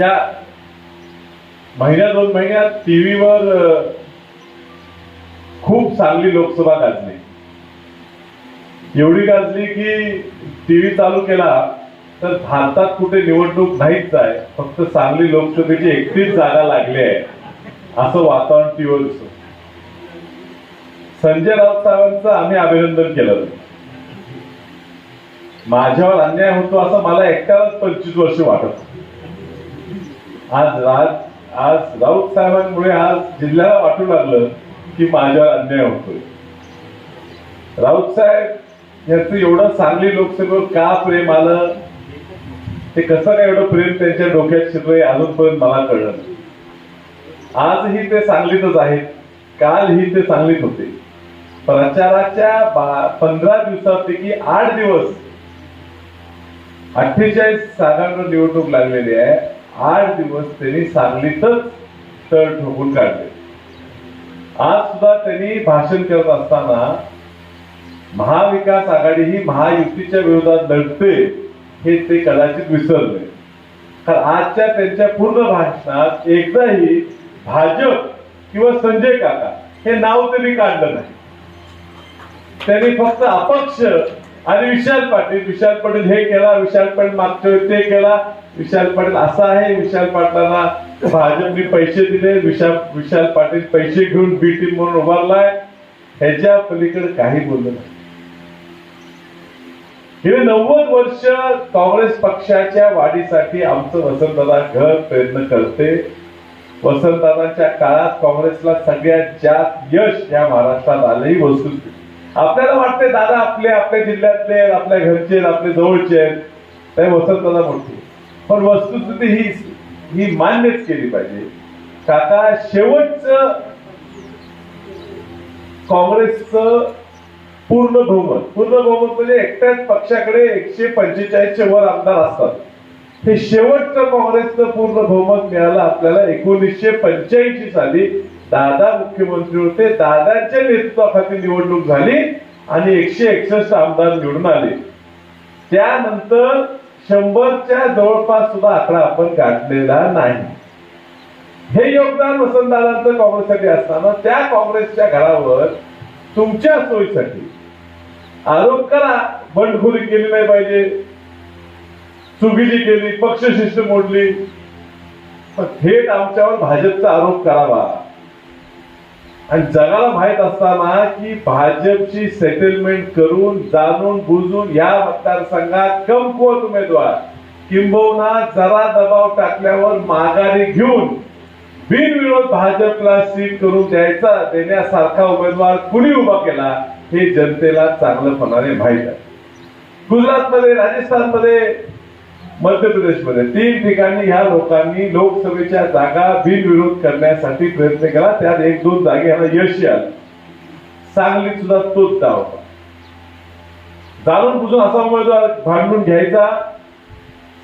मागच्या महिन्या दोन महिन्यात टीव्हीवर खूप चांगली लोकसभा गाजली. एवढी गाजली की टीव्ही चालू केला तर भारतात कुठे निवडणूक नाहीच आहे. फक्त सांगली लोकसभेची एकटीच जागा लागली आहे. असं वातावरण टीव्हीवर दिसत. संजय राऊत साहेबांचं आम्ही अभिनंदन केलं. माझ्यावर अन्याय होतो असं मला एकट्यालाच पंचवीस वर्ष वाटत. आज राज आज राऊत साहेबांमुळे आज जिल्ह्याला वाटू लागलं की माझ्यावर अन्याय होतोय. राऊत साहेब याचं एवढं सांगली लोकसभेवर का प्रेम आलं? ते कसं काय एवढं प्रेम त्यांच्या डोक्यात शिरलं अजूनपर्यंत मला कळलं नाही. आजही ते सांगलीतच आहेत. कालही ते सांगलीत होते. प्रचाराच्या बा- पंधरा दिवसापैकी आठ दिवस अठ्ठेचाळीस जागांवर निवडणूक लागलेली आहे. आठ दिवस त्यांनी सांगलीतच तळ ठोकून काढले. आज सुद्धा त्यांनी भाषण करत असताना महाविकास आघाडी ही महायुतीच्या विरोधात लढते हे ते कदाचित विसरले. कारण आजच्या त्यांच्या पूर्ण भाषणात एकदाही भाजप किंवा संजय काका हे नाव त्यांनी काढलं नाही. त्यांनी फक्त अपक्ष आणि विशाल पाटील विशाल पाटील हे केला विशाल पाटील मागच्या ते केला विशाल पाटील असा आहे विशाल पाटलांना भाजपने पैसे दिले विशाल विशाल पाटील पैसे घेऊन बी टीम म्हणून उभारलाय. ह्याच्या पलीकडे काही बोललं नाही. गेले नव्वद वर्ष काँग्रेस पक्षाच्या वाढीसाठी आमचं वसंतदादा घर प्रयत्न करते. वसंतदादांच्या काळात काँग्रेसला सगळ्यात जास्त यश या महाराष्ट्रात आलंही वसूल आपल्याला वाटते दादा आपले आपल्या जिल्ह्यातले आपल्या घरचे आपले जवळचे आहेत. ते वसंतदादा मोठे पण वस्तुस्थिती ही ही मान्यच केली पाहिजे. काका शेवटचं काँग्रेसचं पूर्ण बहुमत. पूर्ण बहुमत म्हणजे एकट्याच पक्षाकडे एकशे पंचेचाळीसच्या वर आमदार असतात. हे शेवटचं काँग्रेसचं पूर्ण बहुमत मिळालं आपल्याला एकोणीसशे पंच्याऐंशी साली दादा मुख्यमंत्री होते. दादाच्या नेतृत्वाखाली निवडणूक झाली आणि एकशे एकसष्ट आमदार निवडून आले. त्यानंतर शंभरच्या जवळपास सुद्धा आकडा आपण गाठलेला नाही. हे योगदान वसंतदादांचं काँग्रेससाठी असताना त्या काँग्रेसच्या घरावर तुमच्या सोयीसाठी आरोप करा. बंडखोरी केली नाही पाहिजे. चुकीची केली पक्षशिष्ट मोडली. पण थेट आमच्यावर भाजपचा आरोप करावा. आणि जगाला माहीत असताना की भाजपची सेटलमेंट करून जाणून बुजून या मतदारसंघात कमकुवत उमेदवार किंबहुना जरा दबाव टाकल्यावर माघारी घेऊन बिनविरोध भाजपला सीट करून द्यायचा देण्यासारखा उमेदवार कुणी उभा केला हे जनतेला चांगलंपणाने माहीत आहे. गुजरातमध्ये राजस्थानमध्ये मध्य प्रदेशमध्ये तीन ठिकाणी ह्या लोकांनी लोकसभेच्या जागा बिनविरोध करण्यासाठी प्रयत्न केला. त्यात एक दोन जागे ह्याला यश आलं. सांगलीत सुद्धा तोच डाव होता. जाणून बुजून असा उमेदवार भांडून घ्यायचा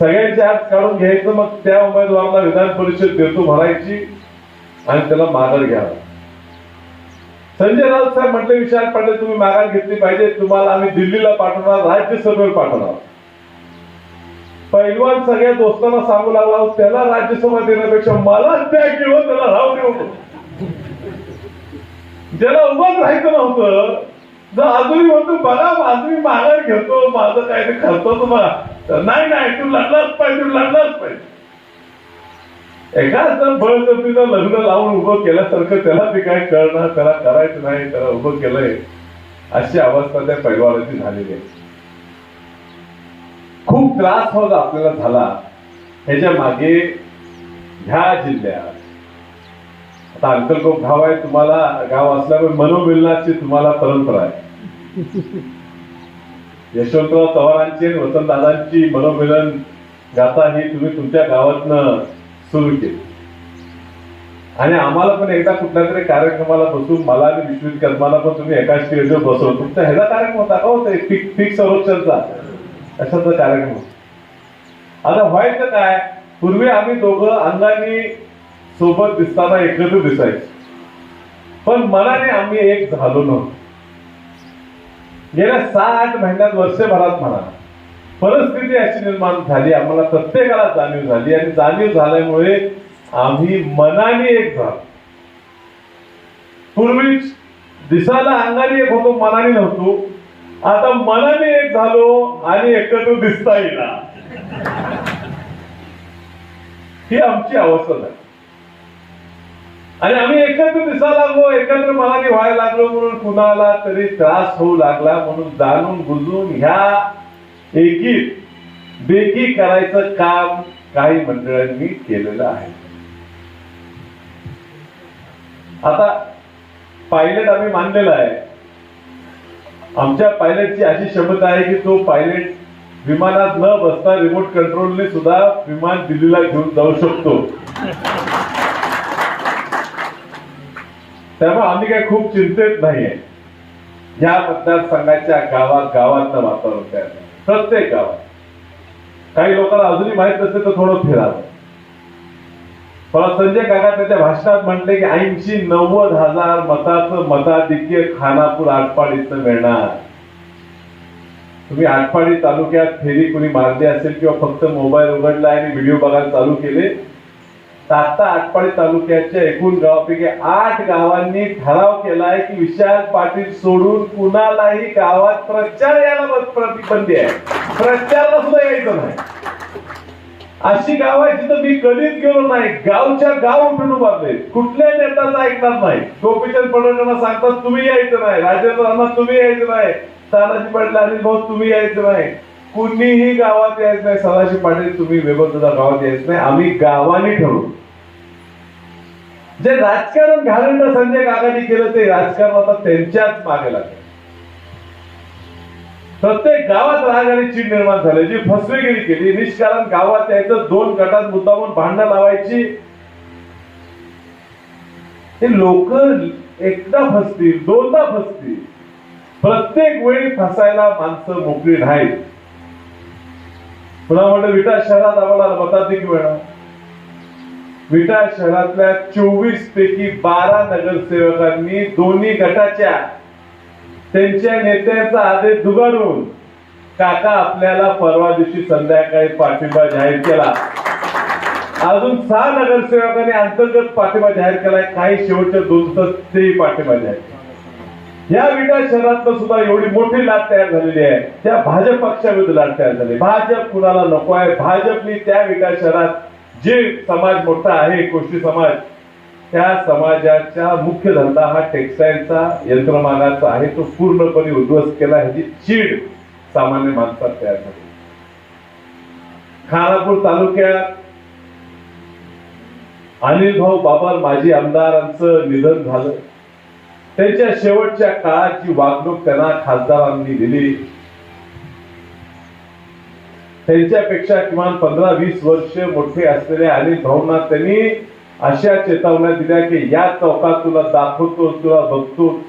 सगळ्यांचे हात काढून घ्यायचं मग त्या उमेदवाराला विधान परिषद देतो भरायची आणि त्याला माघार घ्यावा. संजय राऊत साहेब म्हटले विशाल पाटील तुम्ही माघार घेतली पाहिजे तुम्हाला आम्ही दिल्लीला पाठवणार राज्यसभेवर पाठवणार. पैलवान सगळ्या दोस्तांना सांगू लागला त्याला राज्यसभा देण्यापेक्षा मला त्या किंवा त्याला राहू देऊ ज्याला उभंच राहायचं नव्हतं जर अजूनही म्हणतो बघा माझं मी माघार घेतो माझं काय ते करतो बघा. नाही नाही तू लढलाच पाहिजे तू लढलाच पाहिजे. एकाच जण बळजबरीनं लग्न लावून उभं केल्यासारखं त्याला ते काय कळणार त्याला करायचं नाही त्याला उभं केलंय अशी अवस्था त्या पैलवानाची झालेली आहे. खूप त्रास होत आपल्याला झाला. ह्याच्या मागे ह्या जिल्ह्यात. आता अंकलकोप गाव आहे तुम्हाला गाव असल्यामुळे मनोमिलनाची तुम्हाला परंपरा आहे. यशवंतराव चव्हाणांची आणि वसंतदादांची मनोमिलन गाथा ही तुम्ही तुमच्या गावातनं सुरू केली. आणि आम्हाला पण एकदा कुठल्या तरी कार्यक्रमाला बसून मला आणि विश्वित कर्माला पण तुम्ही एकाच स्टेजवर बसवलं. तुमचा ह्याचा कार्यक्रम होता का हो होता पीक पीक संरक्षणचा अशाचा कार्यक्रम होता आता व्हायचं काय? पूर्वी आम्ही दोघं अंगाने सोबत दिसताना एकत्र दिसायचो. पण मनाने आम्ही एक झालो नव्हतो. गेल्या सहा आठ महिन्यात वर्षभरात म्हणा परिस्थिती अशी निर्माण झाली आम्हाला प्रत्येकाला जाणीव झाली आणि जाणीव झाल्यामुळे आम्ही मनाने एक झालो. पूर्वी दिसायला अंगाने एक होतो मनाने नव्हतो. आता मनाने एक झालो आणि एकत्र दिसता येईना. ही आमची अवस्था झाली. आणि आम्ही एकत्र दिसायला लागलो एकत्र मनाने व्हायला लागलो म्हणून कुणाला तरी त्रास होऊ लागला म्हणून जाणून बुजून ह्या एकीत बेकी करायचं काम काही मंडळांनी केलेलं आहे. आता पायलट आम्ही मानलेला आहे. आमच्या पायलटची अशी क्षमता आहे की तो पायलट विमानात न बसता रिमोट कंट्रोलने सुद्धा विमान दिल्लीला घेऊन जाऊ शकतो. त्यामुळे आम्ही काही खूप चिंतेत नाहीये. या मतदारसंघाच्या गावात गावातलं वातावरण तयार प्रत्येक गावात. काही लोकांना अजूनही माहीत नसेल तर थोडं फिरावं. संजय काका त्याच्या भाषणात म्हटले की ऐंशी नव्वद हजार मताचं मताधिक्य खानापूर आटपाडीचं मिळणार. तुम्ही आटपाडी तालुक्यात फेरी कुणी मारली असेल किंवा फक्त मोबाईल उघडला आणि व्हिडिओ बघायला चालू केले तर आता आटपाडी तालुक्याच्या एकूण गावापैकी आठ गावांनी ठराव केलाय की विशाल पाटील सोडून कुणालाही गावात प्रचार यायला प्रतिबंधी आहे. प्रचारला सुद्धा यायचं नाही. अशी गाव आहे जिथं मी कधीच गेलो नाही. गावच्या गाव उठून उभारले. कुठल्याही नेत्याचं ऐकणार नाही. गोपीचंद पडळकरांना सांगतात तुम्ही यायचं नाही. राजेंद्र राणा तुम्ही यायचं नाही. तानाजी पाटील आणि भाऊ तुम्ही यायचं नाही. कुणीही गावात यायचं नाही. सदाशिव पाटील तुम्ही वेगळं गावात यायचं नाही. आम्ही गावाने ठरवू. जे राजकारण घालणं संजय काकांनी केलं ते राजकारण आता त्यांच्याच मागे लागलं. प्रत्येक गावात राग आणि चीड निर्माण झाली. जी फसवेगिरी केली निष्कारण गावात यायचं दोन गटात मुद्दामून भांडणं लावायची. हे लोक एकदा फसतील दोनदा फसतील. प्रत्येक वेळी फसायला माणसं मोकळी नाहीत. पुन्हा म्हणलं विटा शहरात आम्हाला मताधिक मिळणार विटा शहरातल्या चोवीस पैकी बारा नगरसेवकांनी दोन्ही गटाच्या त्यांच्या नेत्यांचा आदेश दुगारून काका आपल्याला परवा दिवशी संध्याकाळी पाठिंबा जाहीर केला. अजून सहा नगरसेवकांनी अंतर्गत पाठिंबा जाहीर केलाय काही शेवटच्या दोन तास तेही पाठिंबा जाहीर केला. या विटा शहरातनं सुद्धा एवढी मोठी लाट तयार झालेली आहे. त्या भाजप पक्षाविरुद्ध लाट तयार झाली. भाजप कुणाला नको आहे? भाजपनी त्या विटा शहरात जे समाज मोठा आहे गोष्टी समाज त्या समाजाच्या मुख्य धंदा हा टेक्सटाईलचा यंत्रमानाचा आहे. तो पूर्णपणे उद्ध्वस्त केला. ह्याची चीड सामान्य माणसात तयार झाली. खानापूर तालुक्यात अनिल भाऊ बाबर माजी आमदारांचं निधन झालं. त्यांच्या शेवटच्या काळाची वागणूक त्यांना खासदारांनी दिली. त्यांच्यापेक्षा किमान पंधरा वीस वर्ष मोठे असलेले अनिल भाऊंना त्यांनी अशा चेतावण्या दिल्या की या चौकात तुला दाखवतो तुला बघतो.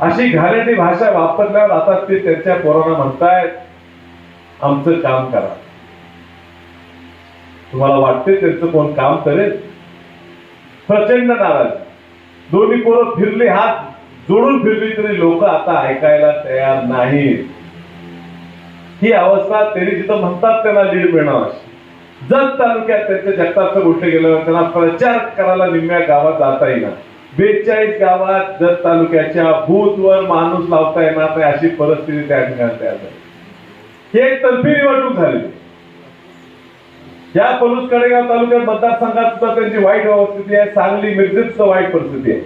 अशी घाणेरडी भाषा वापरल्यावर आता ते त्यांच्या पोरांना म्हणतायत आमचं काम करा. तुम्हाला वाटते त्यांचं कोण काम करेल? प्रचंड नाराज. दोन्ही पोरं फिरली हात जोडून फिरली तरी लोक आता ऐकायला तयार नाहीत. ही अवस्था त्यांनी जिथं म्हणतात त्यांना लीड मिळणार. जत तालुक्यात त्यांच्या जगतापचं गोष्ट गेलं त्यांना प्रचार करायला निम्म्या गावात जाता येईना. बेचाळीस गावात जत तालुक्याच्या बूथवर माणूस लावता येणार नाही अशी परिस्थिती त्या ठिकाणी तयार झाली ही एक तर्फी निवडणूक झाली. या पलूस कडेगाव तालुक्यात मतदारसंघात सुद्धा त्यांची वाईट अवस्थिती आहे सांगली मिरजेत सुद्धा वाईट परिस्थिती आहे.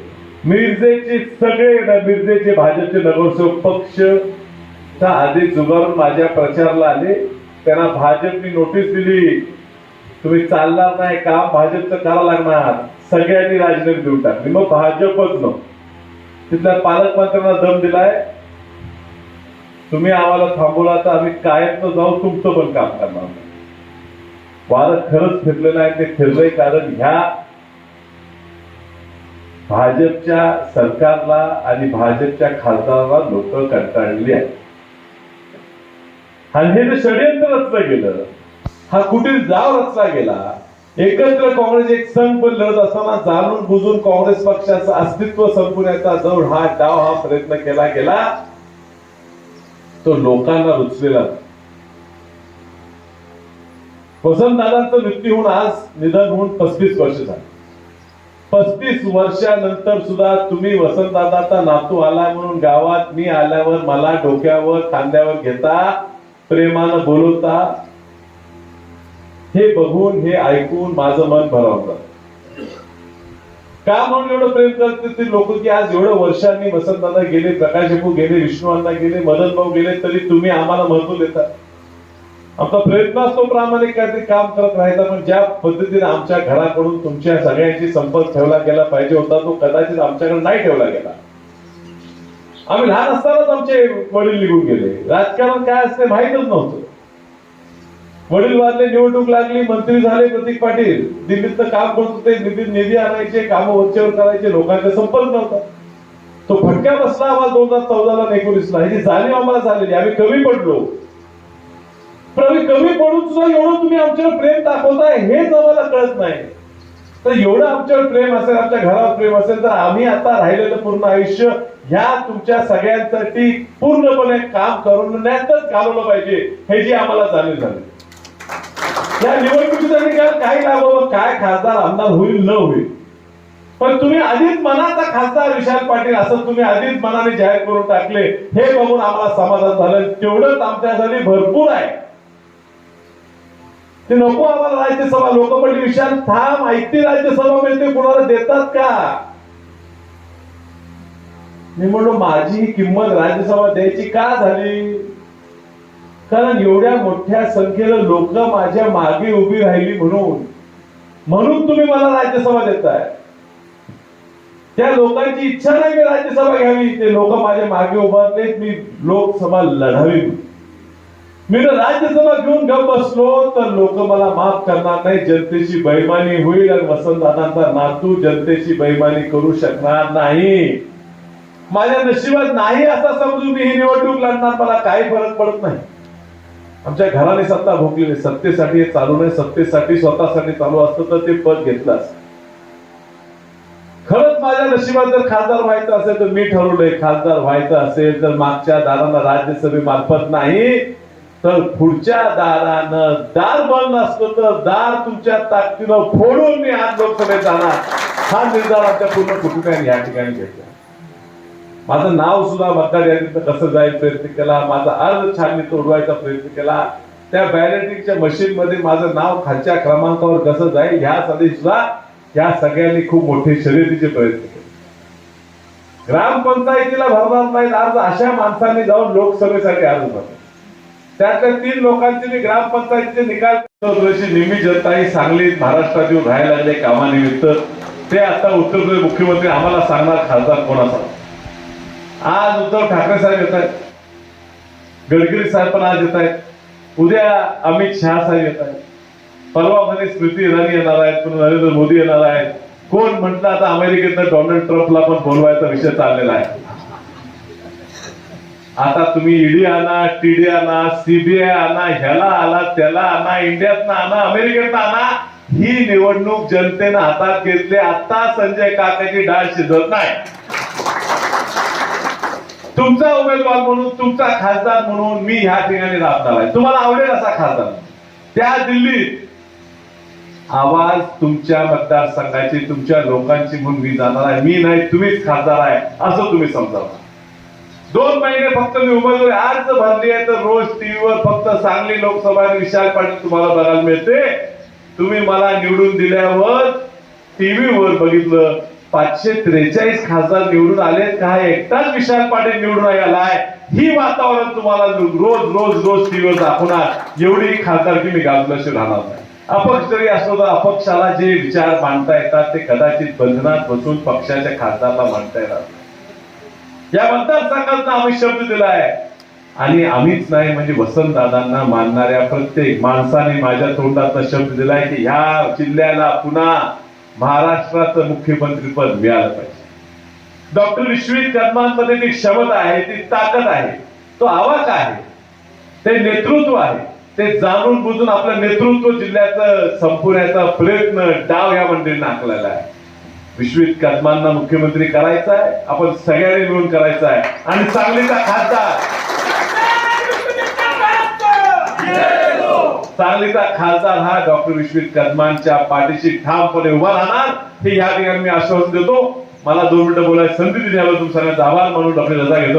मिरजेचे सगळे मिरजेचे भाजपचे नगरसेवक पक्ष आधी जुगारून माझ्या प्रचारला आले. त्यांना भाजपनी नोटीस दिली. तुम्ही चालणार नाही का भाजपचं करावं लागणार. सगळ्यांनी राजीनामे देऊन टाकले मग भाजपच. न तिथल्या पालकमंत्र्यांना दम दिलाय. तुम्ही आम्हाला थांबवला तर आम्ही कायम जाऊ तुमचं पण काम करणार. नाही. वारं खरंच फिरलेलं आहे ते फिरलंय कारण ह्या भाजपच्या सरकारला आणि भाजपच्या खासदाराला लोक कंटाळली आहेत. आणि हे जे षडयंत्र रचलं गेलं हा कुठे जाव रचला गेला एकत्र काँग्रेस एक संघ पण लढत असताना जाणून बुजून काँग्रेस पक्षाचं अस्तित्व संपवण्याचा जवळ हा डाव हा प्रयत्न केला गेला तो लोकांना रुचलेला वसंतदादांचं मृत्यू होऊन आज निधन होऊन पस्तीस वर्ष झाली. पस्तीस वर्षानंतर सुद्धा तुम्ही वसंतदादाचा नातू आला म्हणून गावात मी आल्यावर मला डोक्यावर खांद्यावर घेता प्रेमानं बोलवता हे बघून हे ऐकून माझं मन भरावलं का म्हणून एवढं प्रेम करते ते लोक? की आज एवढं वर्षांनी वसंतांना गेले प्रकाश गेले विष्णू अण्णा गेले मदन भाऊ गेले तरी तुम्ही आम्हाला महत्त्व देता. आमचा प्रयत्न असतो प्रामाणिक काहीतरी काम करत राहायचा पण ज्या पद्धतीने आमच्या घराकडून तुमच्या सगळ्यांशी संपर्क ठेवला गेला पाहिजे होता तो कदाचित आमच्याकडे नाही ठेवला गेला. आम्ही लहान असतानाच आमचे वडील निघून गेले. राजकारण काय असते माहीतच नव्हतं. वडील वारले निवडणूक लागली मंत्री झाले प्रतीक पाटील. दिल्लीतनं काम करत होते निधी निधी आणायचे काम वरचेवर करायचे लोकांचा संपर्क नव्हता. तो फटका बसला आम्हाला दोन हजार चौदाला आणि एकोणीसला. ह्याची जाणीव आम्हाला झालेली. आम्ही कमी पडलो. पण आम्ही कमी पडून सुद्धा एवढं तुम्ही आमच्यावर प्रेम दाखवताय हेच आम्हाला कळत नाही. तर एवढं आमच्यावर प्रेम असेल आमच्या घरावर प्रेम असेल तर आम्ही आता राहिलेलं पूर्ण आयुष्य ह्या तुमच्या सगळ्यांसाठी पूर्णपणे काम करून घालवलं पाहिजे हे जी आम्हाला जाणीव झाली. या निवडणुकीचा निकाल काही लागवं काय खासदार आमदार होईल न होईल? पण तुम्ही आधीच मनाचा खासदार विशाल पाटील असं तुम्ही आधीच मनाने जाहीर करून टाकले हे बघून आम्हाला समाधान झालं. तेवढंच आमच्यासाठी भरपूर आहे. ते नको आम्हाला राज्यसभा लोक म्हणजे विशाल थांब माहिती राज्यसभा मिळते कुणाला देतात का? मी म्हणलो माझी ही किंमत राज्यसभा द्यायची का झाली? कारण एवढ्या मोठ्या संख्येनं लोक माझ्या मागे उभी राहिली म्हणून. म्हणून तुम्ही मला राज्यसभा देताय. त्या लोकांची इच्छा नाही मी राज्यसभा घ्यावी. ते लोक माझ्या मागे उभारलेत मी लोकसभा लढावी. मी जर राज्यसभा घेऊन गप बसलो तर लोक मला माफ करणार नाही. जनतेची बैमानी होईल आणि वसंतदादांचा नातू जनतेची बैमानी करू शकणार नाही. माझ्या नशिबात नाही असं समजून मी ही निवडणूक लढणार मला काही फरक पडत नाही. आमच्या घराने सत्ता भोगलेली सत्तेसाठी चालू नाही. सत्तेसाठी स्वतःसाठी चालू असतं तर ते पद घेतलं खरंच माझ्या नशिबात जर खासदार व्हायचं असेल तर मी ठरवलंय खासदार व्हायचं असेल तर मागच्या दारांना राज्यसभेमार्फत नाही तर पुढच्या दारानं दार बंद असलं तर दार तुमच्या ताकदीनं फोडून मी आज लोकसभेत जाणार. हा निर्धार आमच्या पूर्ण कुटुंबाने या ठिकाणी घेतला. माझं नाव सुद्धा मतदार यादीत कसं जाईल प्रयत्न केला माझा अर्ज छाननी तोडवायचा प्रयत्न केला त्या बॅलेटिंगच्या मशीन मध्ये माझं नाव खालच्या क्रमांकावर कसं जाईल ह्यासाठी सुद्धा या सगळ्यांनी खूप मोठे शर्यतीचे प्रयत्न केले. ग्रामपंचायतीला भरणार नाहीत अर्ज अशा माणसांनी जाऊन लोकसभेसाठी अर्ज भरला. त्यातल्या तीन लोकांचे मी ग्रामपंचायतीचे निकाल निम्मी जनता ही सांगलीत महाराष्ट्रात येऊन राहायला लागले कामानिमित्त. ते आता उत्तर प्रदेश मुख्यमंत्री आम्हाला सांगणार खासदार कोणाचा? आज उद्धव ठाकरे साहेब येत आहेत. गडकरी साहेब पण आज येत आहेत. उद्या अमित शहा साहेब येत आहेत. परवामध्ये स्मृती इराणी येणार आहेत पण नरेंद्र मोदी येणार आहेत. कोण म्हटलं आता अमेरिकेतनं डोनाल्ड ट्रम्पला पण बोलवायचा विषय चाललेला आहे. आता तुम्ही ईडी आणा टीडी आणा सीबीआय आणा ह्याला आला त्याला आणा इंडियातनं आणा अमेरिकेतनं आणा. ही निवडणूक जनतेनं हातात घेतली. आता संजय काकाची डाळ शिजत नाही. तुमचा उमेदवार म्हणून तुमचा खासदार म्हणून मी ह्या ठिकाणी राबणार आहे. तुम्हाला आवडेल असा खासदार? त्या दिल्लीत आवाज तुमच्या मतदारसंघाची तुमच्या लोकांची म्हणून मी जाणार आहे. मी नाही तुम्हीच खासदार आहे असं तुम्ही समजावं. दोन महिने फक्त मी उमेदवारी अर्ज भरली आहे तर रोज टीव्हीवर फक्त सांगली लोकसभा आणि विशाल पाटील तुम्हाला बघायला मिळते. तुम्ही मला निवडून दिल्यावर टीव्हीवर बघितलं पाचशे त्रेचाळीस खासदार निवडून आले का एकटाच विशाल पाटील निवडून आलाय ही वातावरण तुम्हाला रोज रोज रोज टीव्हीवर दाखवणार. एवढी खासदारकी मी गाजल्याशिवाय राहणार नाही. अपक्ष जरी असलो तर अपक्षाला जे विचार मांडता येतात ते कदाचित बंधनात बसून पक्षाच्या खासदारला मांडता येणार या मतदारसंघातनं आम्ही शब्द दिलाय आणि आम्हीच नाही म्हणजे वसंतदादांना मानणाऱ्या प्रत्येक माणसाने माझ्या तोंडातनं शब्द दिलाय की ह्या जिल्ह्याला पुन्हा महाराष्ट्राचं मुख्यमंत्रीपद मिळालं पाहिजे. डॉक्टर विश्वित कदमांमध्ये ती क्षमता आहे ती ताकद आहे तो आवाज आहे ते नेतृत्व आहे ते जाणून बुजून आपलं नेतृत्व जिल्ह्याचं संपवण्याचा प्रयत्न डाव या मंडळीनं आखलेला आहे. विश्वित कदमांना मुख्यमंत्री करायचा आहे आपण सगळ्यांनी मिळून करायचं आहे. आणि सांगलीचा खासदार सांगलीचा खासदार हा डॉक्टर विश्वित कदमांच्या पाठीशी ठामपणे उभा राहणार हे या ठिकाणी मी आश्वासन देतो. मला दोन मिनिटं बोलायला संधी दिल्याबद्दल तुम सगळ्यांचा आभार. मानून डॉक्टर रजा घेतो.